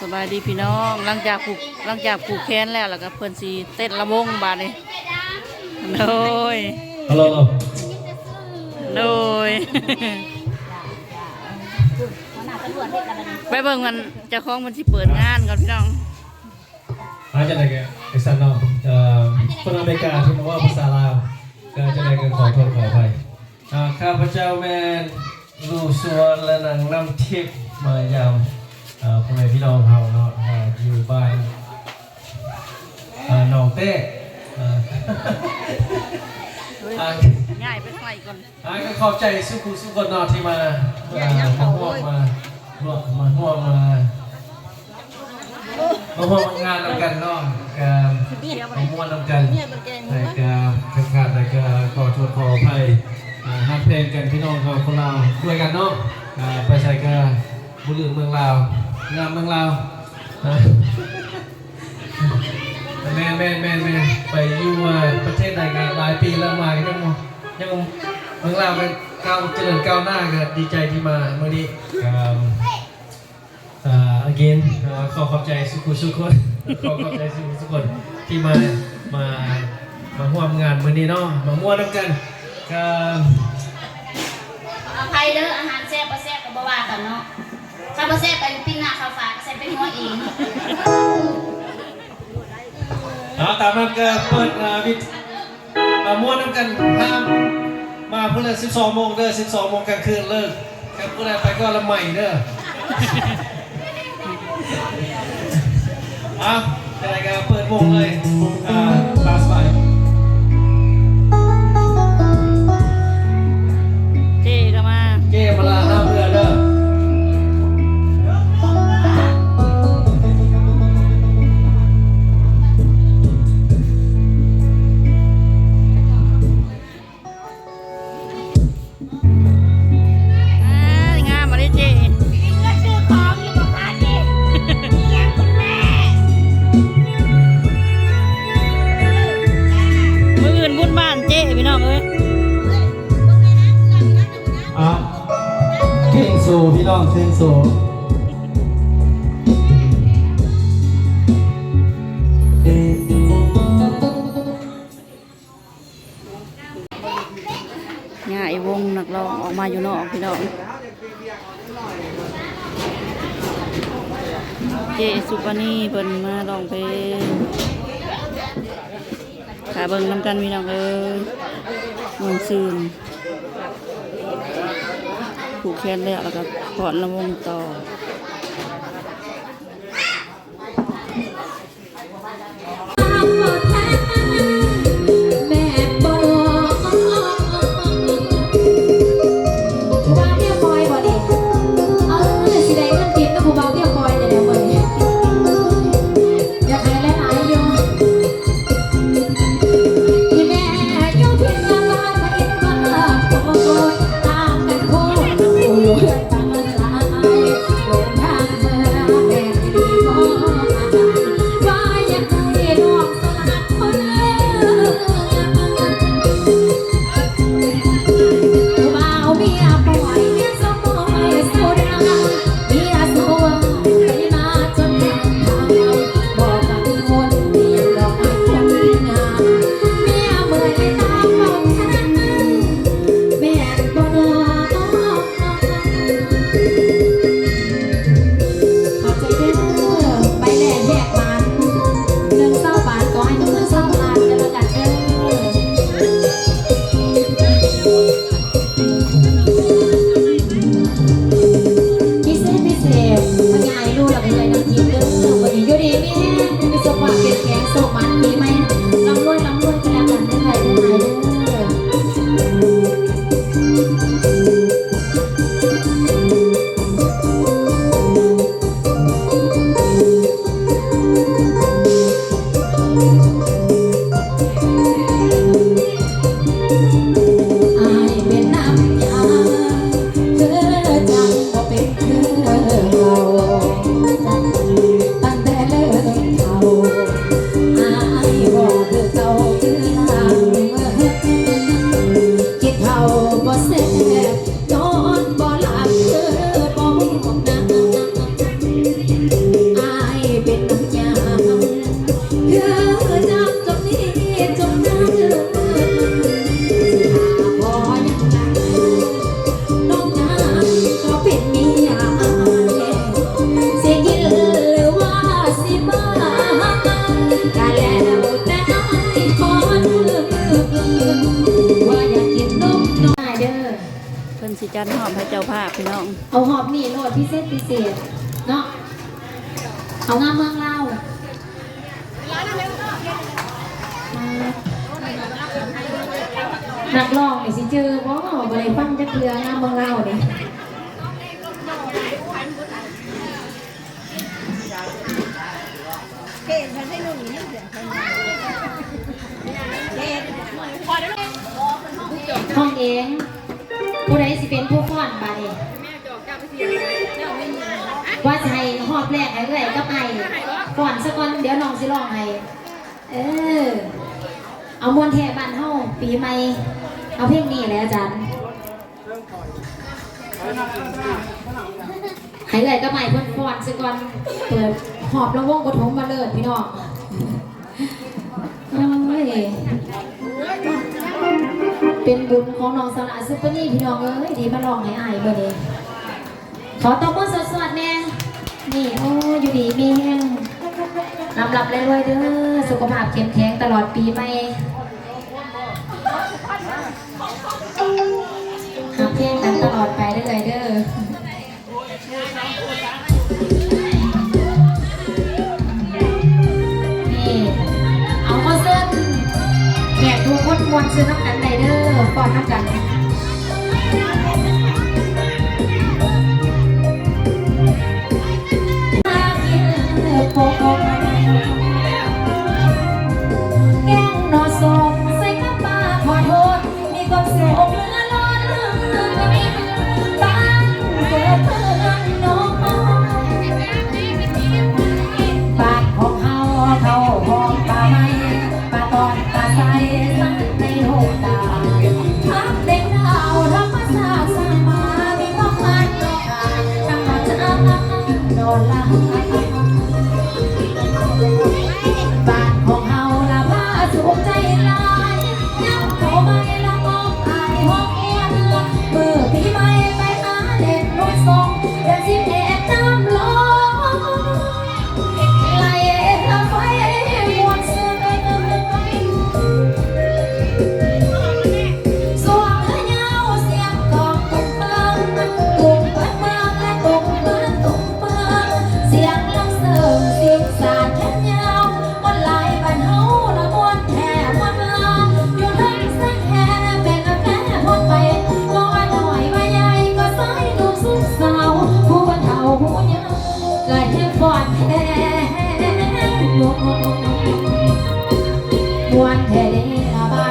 สบายดีพี่น้องหลังจากผูกหลังจากผูกแขนแล้วแล้วก็เพิ่นสิเต้นละวงบาดนี้โดยฮัลโหลโดยไปเบิ่งมันเจ้าของมันสิเปิดงานก่อนพี่น้องอาจารย์อะไรกันไอซันน้องเอ่อคนอเมริกาที่มาว่าภาษาลาวก็จะได้กันขอโทษขออภัยอ่าข้าพเจ้าแมนลูสวนและนางน้ำทิพย์มายามอ่า พ่อแม่พี่น้องเขาเนาะอ่ายู่บ้านอ่าหนองเต้ง่ายไปทางไหนก่อนอ่าก็ขอบใจสุขุสุขคนนอที่มาอ่ามาห่วงมาร่วมมาห่วงมามาห่วงงานนำกันเนาะกับมาม่วนนำกันในการแข่งขันในการขอโทษขออภัยฮักเพลงกันพี่น้องเขาคนลาวด้วยกันเนาะไปใช้กันบุรีเมืองลาว งามเมืองลาวอ่าแม่แม่แม่แม่ไปอยู่อ่าประเทศไหนกันหลายปีแล้วมาก็ยังบ่ยังเมืองลาวเป็นก้าวเจริญก้าวหน้ากันดีใจที่มาเมื่อนี้ครับอ่า again อ่าขอขอบใจสุขุสุขคนขอขอบใจสุขุสุขคนที่มามามาร่วมงานมื่อนี้เนาะมาม่วนน้ำกันครับเอาใครเด้ออาหารแซ่บบ่แซ่บก็บ่ว่ากันเนาะ ถ้าบ่แซ่บไปปิ้งหน้าข้าวฝากก็ใส่เป็นหัวเองเอาตามนั้นก็เปิดอ่าวิทมาม่วนน้ำกันห้ามมาเพื่อ12โมงเด้อ12โมงกลางคืนเลิกครับผู้ใดไปก็ละใหม่เด้อเอาอะไรกันเปิดวงเลยอ่า พี่น้องเอ้ยอะเพลงโซพี่น้องเพลงโซง่ายวงนักร้องออกมาอยู่นอกพี่น้อง เจสุปานีเพิ่นมาร้องเพลง ขาเบิ่งน้ำกันพี่น้องเอ้ยมองซืนผูกแขนแล้วแล้วก็ถอดลำวงต่อ ษพิเศษเนาะเอางามเมืองเล่านักร้องนี่สิเจอบ่บ่ได้ฟังจักเทื่องามเมืองเล่านี่ห้องเองผู้ใดสิเป็นผู้ฟ้อนบาดนี้ ว่าจะให้หอบแรกให้เอื่อยกับไอ้ฟ้อนสักก่อนเดี๋ยวน้องสิร้องให้เออ เอามวนแทบ้านเฮาปีใหม่เอาเพลงนี้แหละอาจารย์ให้เอื่อยกับไอ้เพิ่นฟอนสักก่อนเปิดหอบระวงกระทงมาเลิศพี่น้องโอ้ยเป็นบุญของน้องสละซุปเปอร์นี่พี่น้องเอ้ยดีมาลองให้อายเบอร์นี้ ขอตบมือสดๆแน่นี่โอ้อยู่ดีมีแห้งลำลับรวยๆเด้อสุขภาพเข้มแข็งตลอดปีใหม่หาเพลงกันตลอดไปได้เลยเด้อนี่เอามาเส้นแขกทุกคนมวนซื้อน้ำกันไดเดอร์ก่อนน้ำกัน วนแท้เดละบ้า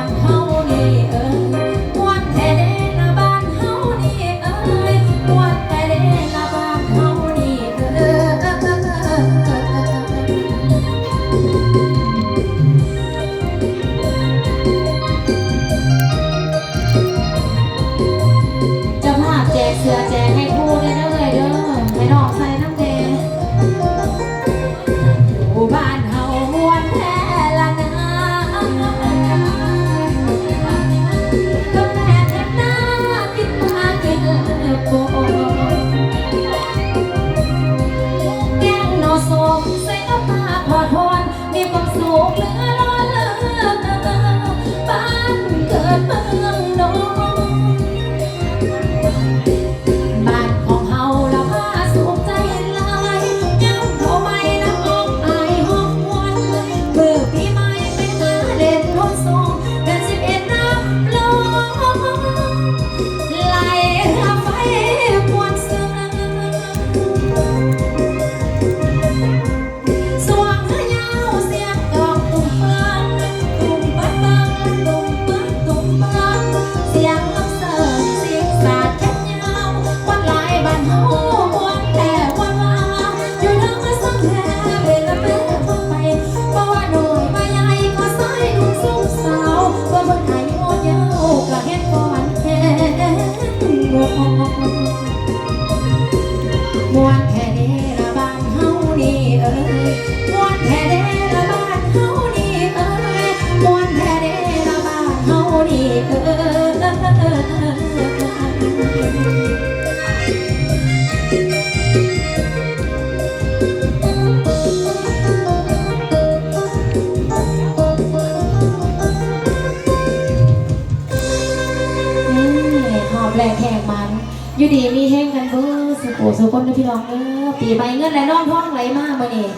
โอ้สุโขสุคนนะพี่น้องเด้อปีใหม่เงินและน้องท้องไหลมากมาเนี่ย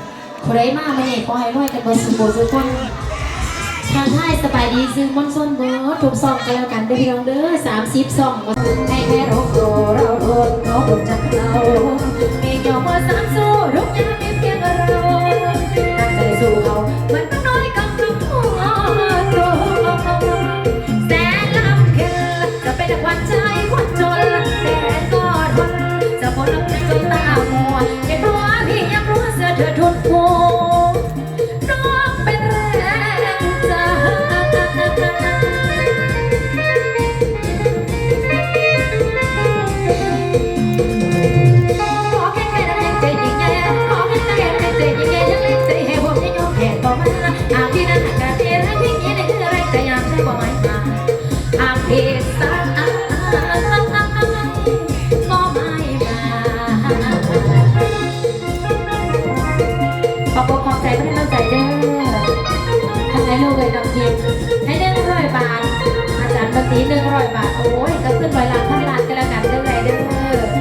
คไหลมากมาเนี่ยขอให้รวยกันเบนสุโขสุคนทางท้ายสบายดีซื้อมอนส้นเบอร์ถูกซองกันแล้วกันเด้อพี่น้องเด้อสามสิบซองให้แค่เราโตเราโดนเขาโดนจากเราเมียอมมาสามสู่รุกยามีเพียงเรา อบคุณขอบใจไม่ได้ตั้งใจเด้อทำไงลูกเลยน้องเทียนให้หนึ่งร้อยบาท อาจารย์ปฏิหนึ่งร้อยบาท โอ้ยก็ขึ้นร้อยล้านพันล้านก็แล้วกันเรื่องไรเด้อ